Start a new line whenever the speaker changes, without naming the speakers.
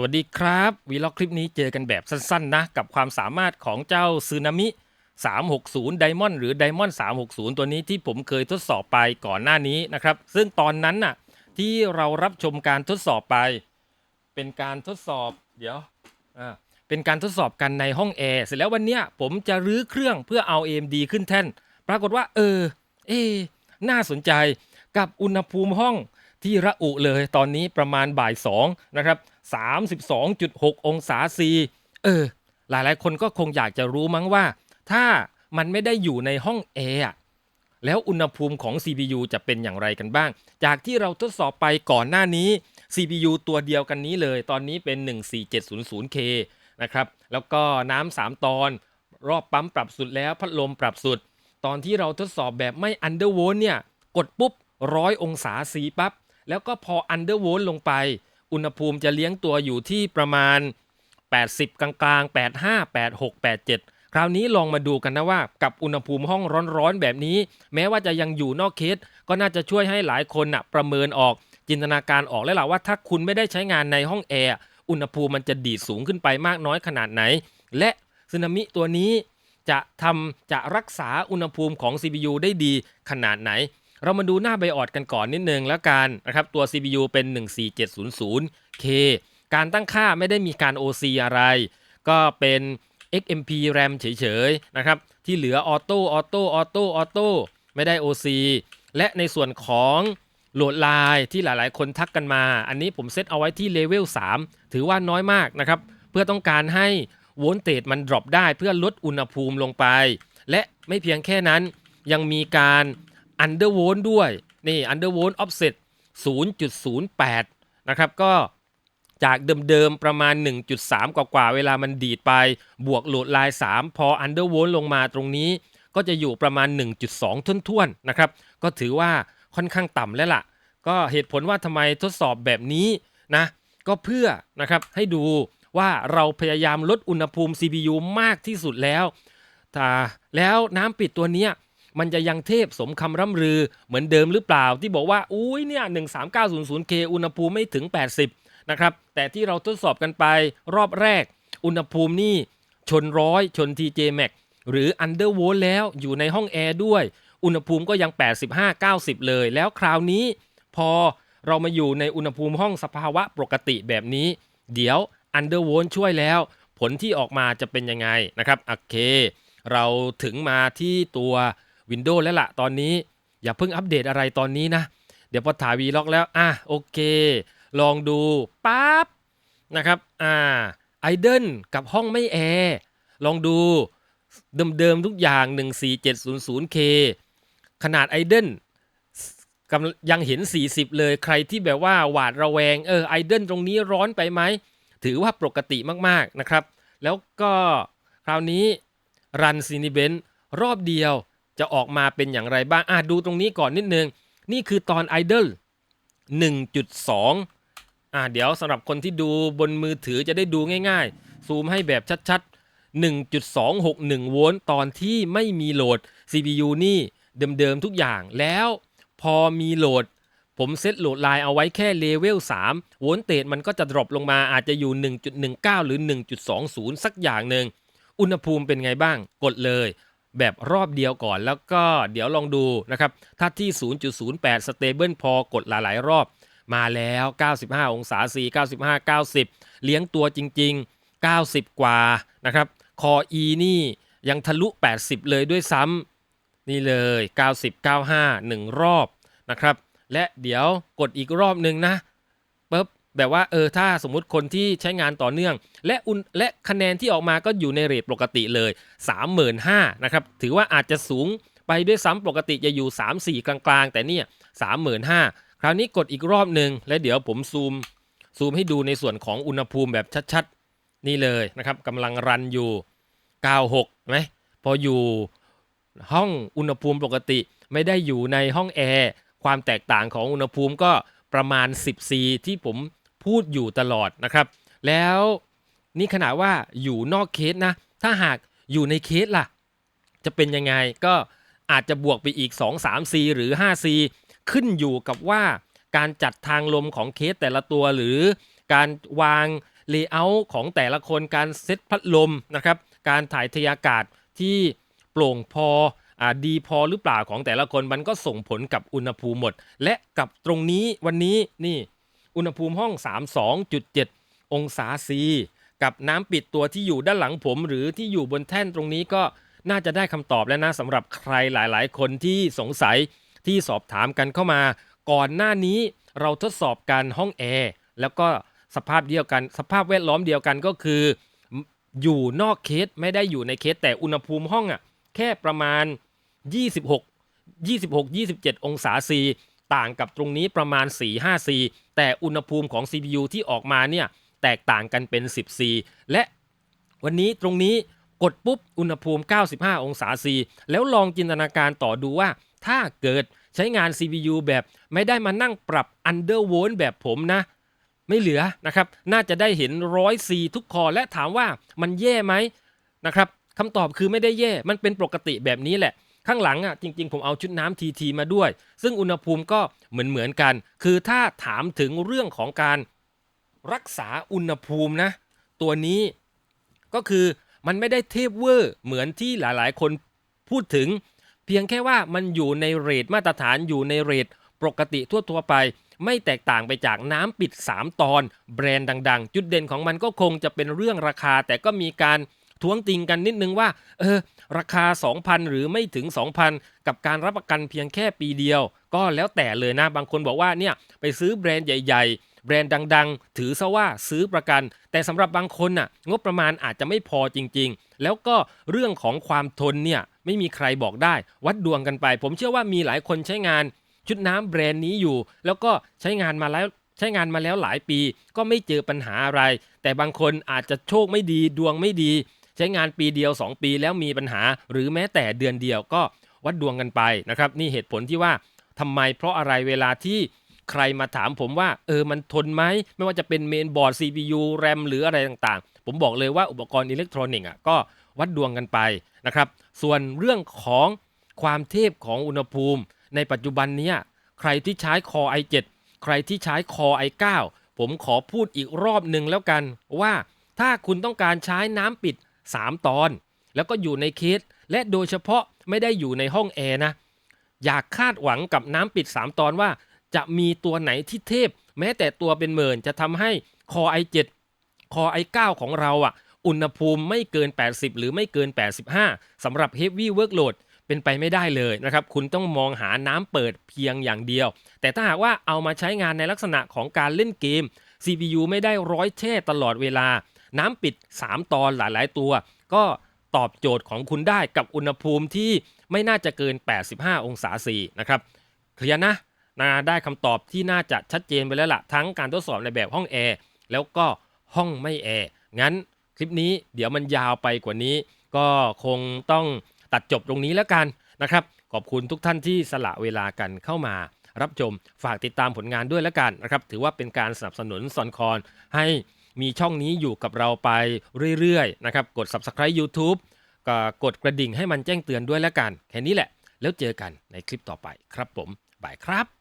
สวัสดีครับวีล็อกคลิปนี้เจอกันแบบสั้นๆนะ กับความสามารถของเจ้าซึนามิ 360 Diamond หรือ Diamond 360 ตัวนี้ที่ผมเคยทดสอบไปก่อนหน้านี้นะครับ ซึ่งตอนนั้นน่ะที่เรารับชมการทดสอบไป เป็นการทดสอบเดี๋ยวอ่าเป็นการทดสอบกันในห้องแอร์เสร็จแล้ววันเนี้ยผมจะรื้อเครื่องเพื่อเอา AMD ขึ้นแท่น ปรากฏว่า เออเอะน่าสนใจกับอุณหภูมิห้อง ที่ระอุเลยตอนนี้ประมาณบ่ายสองนะครับ32.6 องศาซีเออหลายๆ คนก็คงอยากจะรู้มั้งว่า ถ้ามันไม่ได้อยู่ในห้องแอร์แล้วอุณหภูมิของ CPU จะเป็นอย่างไรกันบ้าง จากที่เราทดสอบไปก่อนหน้านี้ CPU ตัวเดียวกันนี้เลย ตอนนี้เป็น 14700K นะครับ แล้วก็น้ำ3ตอน รอบปั๊มปรับสุดแล้วพัดลมปรับสุด ตอนที่เราทดสอบแบบไม่อันเดอร์โวลเนี่ย กดปุ๊บร้อยองศาซีปั๊บ แล้วก็พออันเดอร์โวลลงไป อุณหภูมิจะเลี้ยงตัวอยู่ที่ประมาณ 80 กลางๆ 85 86 87 คราวนี้ลองมาดูกันนะว่ากับอุณหภูมิห้องร้อนๆ แบบนี้ แม้ว่าจะยังอยู่นอกเคส ก็น่าจะช่วยให้หลายคนนะประเมินออกจินตนาการออกแล้วล่ะว่าถ้าคุณไม่ได้ใช้งานในห้องแอร์อุณหภูมิมันจะดีดสูงขึ้นไปมากน้อยขนาดไหน และสึนามิตัวนี้จะทำจะรักษาอุณหภูมิของ CPU ได้ดีขนาดไหน เรามาดูหน้าไบออดกันก่อนนิดนึงแล้วกันนะครับตัว CPU เป็น 14700K การตั้งค่าไม่ได้มีการ OC อะไร ก็เป็น XMP RAM เฉยๆนะครับ ที่เหลือออโต้ออโต้ออโต้ออโต้ไม่ได้ OC และในส่วนของโหลดไลน์ที่หลายๆ คนทักกันมา อันนี้ผมเซตเอาไว้ที่เลเวล3ถือว่าน้อยมากนะครับ เพื่อต้องการให้โวลเตจมันดรอปได้เพื่อลดอุณหภูมิลงไป และไม่เพียงแค่นั้นยังมีการ undervolt ด้วยนี่ undervolt offset 0.08 นะครับก็จากเดิมๆประมาณ 1.3 กว่าๆ เวลามันดีดไปบวกโหลดไลน์3พอ undervolt ลงมาตรงนี้ ก็จะอยู่ประมาณ 1.2ทุ่นๆ นะครับ ก็ถือว่าค่อนข้างต่ำแล้วล่ะ ก็เหตุผลว่าทำไมทดสอบแบบนี้นะ ก็เพื่อนะครับให้ดูว่าเราพยายามลดอุณหภูมิ CPU มากที่สุดแล้วถ้าแล้วน้ำปิดตัวเนี้ย มันจะยังเทพสมคำร่ำลือเหมือนเดิมหรือเปล่า ที่บอกว่าอุ้ยเนี่ย 13900K อุณหภูมิไม่ถึง 80 นะครับ แต่ที่เราทดสอบกันไปรอบแรก อุณหภูมินี่ชนร้อยชน TJ Max หรือ Undervolt แล้วอยู่ในห้องแอร์ด้วย อุณหภูมิก็ยัง 85-90 เลย แล้วคราวนี้พอเรามาอยู่ในอุณหภูมิห้องสภาวะปกติแบบนี้ เดี๋ยว Undervolt ช่วยแล้ว ผลที่ออกมาจะเป็นยังไงนะครับโอเค เราถึงมาที่ตัว Windows แล้วละ่ะตอนนี้ อย่าเพิ่งอัปเดตอะไรตอนนี้นะ เดี๋ยวพอถ่ายวีล็อกแล้ว อะโอเค ลองดูปั๊บนะครับอ่าไอเดนกับห้องไม่แอร์ลองดูเดิมๆทุกอย่าง 14700K ขนาดไอเดนกำยังเห็น 40 เลยใครที่แบบว่าหวาดระแวงเออไอเดนตรงนี้ร้อนไปไหม ถือว่าปกติมากๆนะครับ แล้วก็คราวนี้รันซีนิเบนรอบเดียว จะออกมาเป็นอย่างไรบ้างอะดูตรงนี้ก่อนนิดนึง นี่คือตอน Idol 1.2อะเดี๋ยวสำหรับคนที่ดูบนมือถือจะได้ดูง่ายๆ ซูมให้แบบชัดๆ 1.261 โวลต์ตอนที่ไม่มีโหลด CPU นี่เดิมๆทุกอย่างแล้วพอมีโหลด ผมเซตโหลดไลน์เอาไว้แค่เลเวล3โวลต์เตจมันก็จะดรอปลงมาอาจจะอยู่ 1.19 หรือ 1.20 สักอย่างหนึ่งอุณหภูมิเป็นไงบ้างกดเลย แบบรอบเดียวก่อน แล้วก็เดี๋ยวลองดูนะครับ ถ้าที่ 0.08 stable พอกดหลาย ๆ รอบมาแล้ว 95 องศา C 95 90 เลี้ยงตัวจริง ๆ 90 กว่านะครับ คอ E นี่ยังทะลุ 80 เลยด้วยซ้ำนี่เลย 90 95 1 รอบนะครับ และเดี๋ยวกดอีกรอบหนึ่งนะปุ๊บ แบบว่าเออถ้าสมมุติคนที่ใช้งานต่อเนื่อง และอุนและคะแนนที่ออกมาก็อยู่ในเรทปกติเลย 35,000นะครับถือว่าอาจจะสูงไปด้วยซ้ำปกติจะอยู่ 3-4 กลางๆ แต่เนี่ย35,000 คราวนี้กดอีกรอบหนึ่งและเดี๋ยวผมซูมซูมให้ดูในส่วนของอุณหภูมิแบบชัดๆ นี่เลยนะครับกำลังรันอยู่ 96ไหมพออยู่ห้องอุณหภูมิปกติไม่ได้อยู่ในห้องแอร์ความแตกต่างของอุณหภูมิก็ประมาณ 10 C ที่ผม พูดอยู่ตลอดนะครับ แล้วนี่ขนาดว่าอยู่นอกเคสนะ ถ้าหากอยู่ในเคสล่ะ จะเป็นยังไงก็อาจจะบวกไปอีก 2 3 C หรือ 5 C ขึ้นอยู่กับว่าการจัดทางลมของเคสแต่ละตัวหรือการวางเลเยอร์ของแต่ละคนการเซตพัดลมนะครับ การถ่ายเทอากาศที่โปร่งพออดีพอหรือเปล่าของแต่ละคนมันก็ส่งผลกับอุณหภูมิหมด และกับตรงนี้วันนี้นี่ อุณหภูมิห้อง 32.7 องศาซีกับน้ำปิดตัวที่อยู่ด้านหลังผม หรือที่อยู่บนแท่นตรงนี้ก็น่าจะได้คำตอบแล้วนะสำหรับใครหลายๆ คนที่สงสัยที่สอบถามกันเข้ามา ก่อนหน้านี้เราทดสอบกันห้องแอร์แล้วก็สภาพเดียวกัน สภาพแวดล้อมเดียวกันก็คือ อยู่นอกเคสไม่ได้อยู่ในเคสแต่อุณหภูมิห้องอะแค่ประมาณ 26 26 27 องศาซี ต่างกับตรงนี้ประมาณ 4 5ซีแต่อุณหภูมิของ CPU ที่ออกมาเนี่ยแตกต่างกันเป็น 10ซีและวันนี้ตรงนี้กดปุ๊บอุณหภูมิ 95 องศาซีแล้วลองจินตนาการต่อดูว่าถ้าเกิดใช้งาน CPU แบบไม่ได้มานั่งปรับ undervolt แบบผมนะ ไม่เหลือนะครับ น่าจะได้เห็นร้อยซีทุกคอและถามว่ามันแย่ไหมนะครับคำตอบคือไม่ได้แย่ มันเป็นปกติแบบนี้แหละ ข้างหลังอะจริง ๆ ผมเอาชุดน้ำทีทีมาด้วย ซึ่งอุณหภูมิก็เหมือนเหมือนๆกัน คือถ้าถามถึงเรื่องของการรักษาอุณหภูมินะ ตัวนี้ก็คือมันไม่ได้เทพเวอร์เหมือนที่หลายๆ คนพูดถึง เพียงแค่ว่ามันอยู่ในเรทมาตรฐานอยู่ในเรทปกติทั่วๆไป ไม่แตกต่างไปจากน้ำปิด 3 ตอน แบรนด์ดัง ๆ จุดเด่นของมันก็คงจะเป็นเรื่องราคา แต่ก็มีการ ท้วงติงกันนิดนึงว่าเออราคา 2,000 หรือไม่ถึง 2,000 กับการรับประกันเพียงแค่ปีเดียว ก็แล้วแต่เลยนะ บางคนบอกว่าเนี่ยไปซื้อแบรนด์ใหญ่ๆ แบรนด์ดังๆ ถือซะว่าซื้อประกัน แต่สำหรับบางคนน่ะงบประมาณอาจจะไม่พอจริงๆ แล้วก็เรื่องของความทนเนี่ยไม่มีใครบอกได้ วัดดวงกันไป ผมเชื่อว่ามีหลายคนใช้งานชุดน้ำแบรนด์นี้อยู่ แล้วก็ใช้งานมาแล้วใช้งานมาแล้วหลายปี ก็ไม่เจอปัญหาอะไร แต่บางคนอาจจะโชคไม่ดีดวงไม่ดี ใช้งานปีเดียว 2 ปีแล้วมีปัญหา หรือแม้แต่เดือนเดียวก็วัดดวงกันไปนะครับนี่เหตุผลที่ว่าทำไมเพราะอะไรเวลาที่ใครมาถามผมว่าเออมันทนไหมไม่ว่าจะเป็นเมนบอร์ด CPU RAM หรืออะไรต่างๆ ผมบอกเลยว่าอุปกรณ์อิเล็กทรอนิกส์อะก็วัดดวงกันไปนะครับ ส่วนเรื่องของความเทพของอุณหภูมิ ในปัจจุบันเนี้ยใครที่ใช้ Core i7 ใครที่ใช้ Core i9 ผมขอพูดอีกรอบหนึ่งแล้วกันว่าถ้าคุณต้องการใช้น้ำปิด 3 ตอน แล้วก็อยู่ในเคสและโดยเฉพาะไม่ได้อยู่ในห้องแอร์นะ อยากคาดหวังกับน้ำปิด 3 ตอนว่าจะมีตัวไหนที่เทพ แม้แต่ตัวเป็นหมื่นจะทำให้ Core i7 Core i9 ของเราอะ อุณหภูมิไม่เกิน 80 หรือไม่เกิน 85สำหรับ Heavy Workload เป็นไปไม่ได้เลยนะครับ คุณต้องมองหาน้ำเปิดเพียงอย่างเดียว แต่ถ้าหากว่าเอามาใช้งานในลักษณะของการเล่นเกม CPU ไม่ได้ร้อยแช่ตลอดเวลา น้ำปิด 3 ตอนหลายๆตัว ก็ตอบโจทย์ของคุณได้กับอุณหภูมิที่ไม่น่าจะเกิน 85 องศาซีนะครับเคลียร์นะนะได้คำตอบที่น่าจะชัดเจนไปแล้วล่ะทั้งการทดสอบในแบบห้องแอร์แล้วก็ห้องไม่แอร์งั้นคลิปนี้เดี๋ยวมันยาวไปกว่านี้ ก็คงต้องตัดจบตรงนี้แล้วกันนะครับ ขอบคุณทุกท่านที่สละเวลากันเข้ามารับชม ฝากติดตามผลงานด้วยแล้วกันนะครับ ถือว่าเป็นการสนับสนุนซอนคอนให้ มีช่องนี้อยู่กับเราไปเรื่อยๆนะครับกด Subscribe YouTube ก็กดกระดิ่งให้มันแจ้งเตือนด้วยแล้วกัน แค่นี้แหละ แล้วเจอกันในคลิปต่อไปครับผมบายครับ